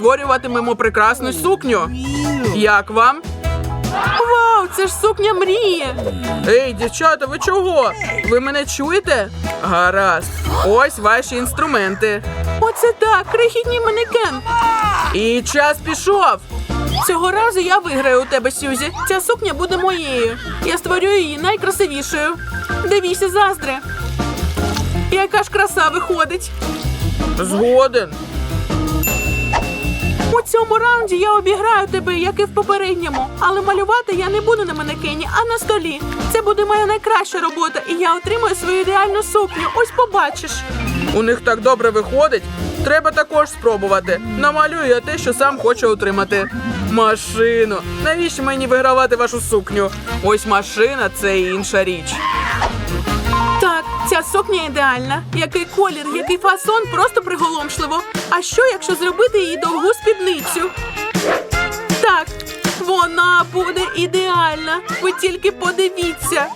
створюватимемо прекрасну сукню. Як вам? Вау, це ж сукня мрії. Ей, дівчата, ви чого? Ви мене чуєте? Гаразд. Ось ваші інструменти. Оце так, крихітній манекен. І час пішов. Цього разу я виграю у тебе, Сюзі. Ця сукня буде моєю. Я створю її найкрасивішою. Дивіться, заздре. Яка ж краса виходить. Згоден. Цьому раунді я обіграю тебе, як і в попередньому, але малювати я не буду на манекені, а на столі. Це буде моя найкраща робота, і я отримаю свою ідеальну сукню. Ось побачиш. У них так добре виходить. Треба також спробувати. Намалюю я те, що сам хочу отримати. Машину. Навіщо мені вигравати вашу сукню? Ось машина це інша річ. Так, ця сукня ідеальна. Який колір, який фасон, просто приголомшливо. А що, якщо зробити її довгу спідницю? Так, вона буде ідеальна. Ви тільки подивіться.